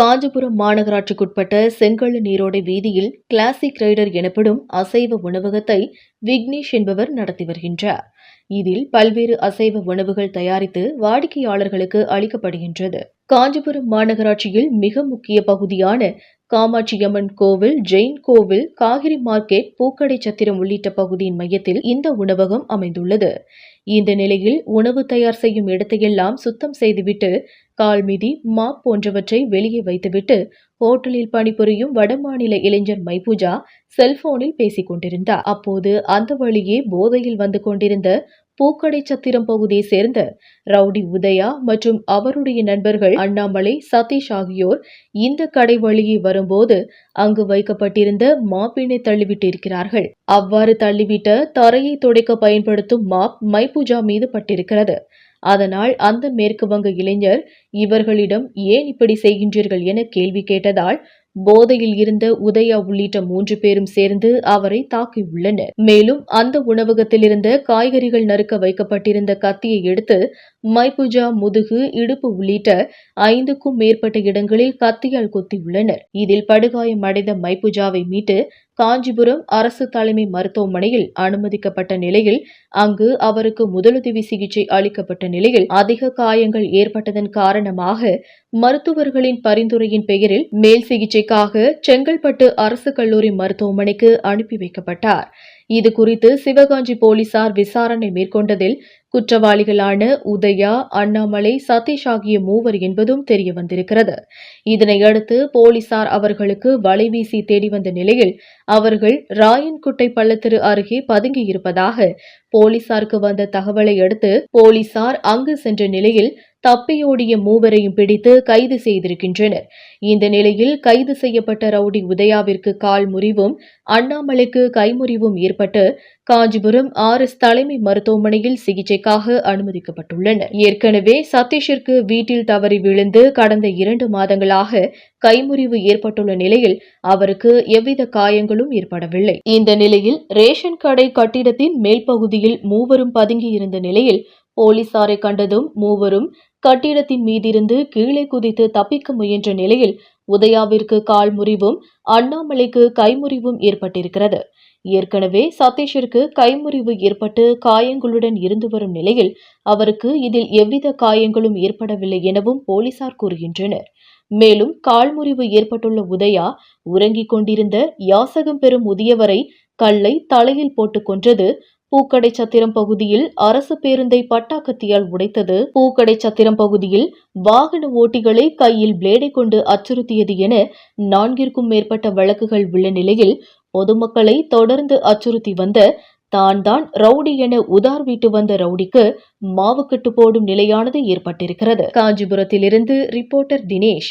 காஞ்சிபுரம் மாநகராட்சிக்குட்பட்ட செங்கல் நீரோடை வீதியில் கிளாசிக் ரைடர் எனப்படும் அசைவ உணவகத்தை விக்னேஷ் என்பவர் நடத்தி வருகின்றார். இதில் பல்வேறு அசைவ உணவுகள் தயாரித்து வாடிக்கையாளர்களுக்கு அளிக்கப்படுகின்றது. காஞ்சிபுரம் மாநகராட்சியில் மிக முக்கிய பகுதியான காமாட்சியம்மன் கோவில் ஜெயின் கோவில் காகிரி மார்க்கெட் பூக்கடை சத்திரம் உள்ளிட்ட பகுதியின் மையத்தில் இந்த உணவகம் அமைந்துள்ளது. இந்த நிலையில் உணவு தயார் செய்யும் இடத்தையெல்லாம் சுத்தம் செய்துவிட்டு கால்மிதி மாப் போன்றவற்றை வெளியே வைத்துவிட்டு ஹோட்டலில் பணிபுரியும் வடமாநில இளைஞர் மைபூஜா செல்போனில் பேசிக் கொண்டிருந்தார் அப்போது அந்த வழியே போதையில் வந்து கொண்டிருந்த பூக்கடை சத்திரம் பகுதியை சேர்ந்த ரவுடி உதயா மற்றும் அவருடைய நண்பர்கள் அண்ணாமலை சதீஷ் ஆகியோர் இந்த கடை வழியே வரும்போது அங்கு வைக்கப்பட்டிருந்த மாப்பினை தள்ளிவிட்டு இருக்கிறார்கள் அவ்வாறு தள்ளிவிட்ட தரையை துடைக்க பயன்படுத்தும் மாப் மைபூஜா மீது பட்டிருக்கிறது. அதனால் அந்த மேற்கு வங்க இளைஞர் இவர்களிடம் ஏன் இப்படி செய்கின்றீர்கள் என கேள்வி கேட்டதால் போதையில் இருந்த உதயா உள்ளிட்ட மூன்று பேரும் சேர்ந்து அவரை தாக்கியுள்ளனர். மேலும் அந்த உணவகத்தில் இருந்த காய்கறிகள் நறுக்க வைக்கப்பட்டிருந்த கத்தியை எடுத்து மைபுஜா முதுகு இடுப்பு உள்ளிட்ட ஐந்துக்கும் மேற்பட்ட இடங்களில் கத்தியால் குத்தியுள்ளனர். இதில் படுகாயம் அடைந்த மைபுஜாவை மீட்டு காஞ்சிபுரம் அரசு தலைமை மருத்துவமனையில் அனுமதிக்கப்பட்ட நிலையில் அங்கு அவருக்கு முதலுதவி சிகிச்சை அளிக்கப்பட்ட நிலையில் அதிக காயங்கள் ஏற்பட்டதன் காரணமாக மருத்துவர்களின் பரிந்துரையின் பெயரில் மேல் சிகிச்சைக்காக செங்கல்பட்டு அரசு கல்லூரி மருத்துவமனைக்கு அனுப்பி வைக்கப்பட்டார். இது குறித்து சிவகாஞ்சி போலீசார் விசாரணை மேற்கொண்டதில் குற்றவாளிகளான உதயா அண்ணாமலை சதீஷ் ஆகிய மூவர் என்பதும் தெரிய வந்திருக்கிறது இதனையடுத்து போலீசார் அவர்களுக்கு வலைவீசி தேடி வந்த நிலையில் அவர்கள் ராயன்குட்டை பள்ளத்திரு அருகே பதுங்கியிருப்பதாக போலீசாருக்கு வந்த தகவலை அடுத்து போலீசார் அங்கு சென்ற நிலையில் தப்பியோடிய மூவரையும் பிடித்து கைது செய்திருக்கின்றனர். இந்த நிலையில் கைது செய்யப்பட்ட ரவுடி உதயாவிற்கு கால் முறிவும் அண்ணாமலைக்கு கைமுறிவும் ஏற்பட்டு காஞ்சிபுரம் ஆர் எஸ் தலைமை மருத்துவமனையில் சிகிச்சைக்காக அனுமதிக்கப்பட்டுள்ளனர். ஏற்கனவே சதீஷிற்கு வீட்டில் தவறி விழுந்து கடந்த இரண்டு மாதங்களாக கைமுறிவு ஏற்பட்டுள்ள நிலையில் அவருக்கு எவ்வித காயங்களும் ஏற்படவில்லை. இந்த நிலையில் ரேஷன் கடை கட்டிடத்தின் மேல் பகுதியில் மூவரும் பதுங்கியிருந்த நிலையில் போலீசாரை கண்டதும் மூவரும் கட்டிடத்தின் மீதிருந்து கீழே குதித்து தப்பிக்க முயன்ற நிலையில் உதயாவிற்கு கால் முறிவும் அண்ணாமலைக்கு கைமுறிவும் ஏற்பட்டிருக்கிறது. ஏற்கனவே சதீஷிற்கு கைமுறிவு ஏற்பட்டு காயங்களுடன் இருந்து வரும் நிலையில் அவருக்கு இதில் எவ்வித காயங்களும் ஏற்படவில்லை எனவும் போலீசார் கூறுகின்றனர். மேலும் கால்முறிவு ஏற்பட்டுள்ள உதயா உறங்கிக் கொண்டிருந்த யாசகம் பெறும் முதியவரை கல்லை தலையில் போட்டுக் கொன்றது பூக்கடை சத்திரம் பகுதியில் அரசு பேருந்தை பட்டாக்கத்தியால் உடைத்தது. பூக்கடை சத்திரம் பகுதியில் வாகன ஓட்டிகளை கையில் பிளேடை கொண்டு அச்சுறுத்தியது என நான்கிற்கும் மேற்பட்ட வழக்குகள் உள்ள நிலையில் பொதுமக்களை தொடர்ந்து அச்சுறுத்தி வந்த தான் தான் ரவுடி என உதார் வீட்டு வந்த ரவுடிக்கு மாவுக்கட்டு போடும் நிலையானது ஏற்பட்டிருக்கிறது. காஞ்சிபுரத்திலிருந்து ரிப்போர்ட்டர் தினேஷ்.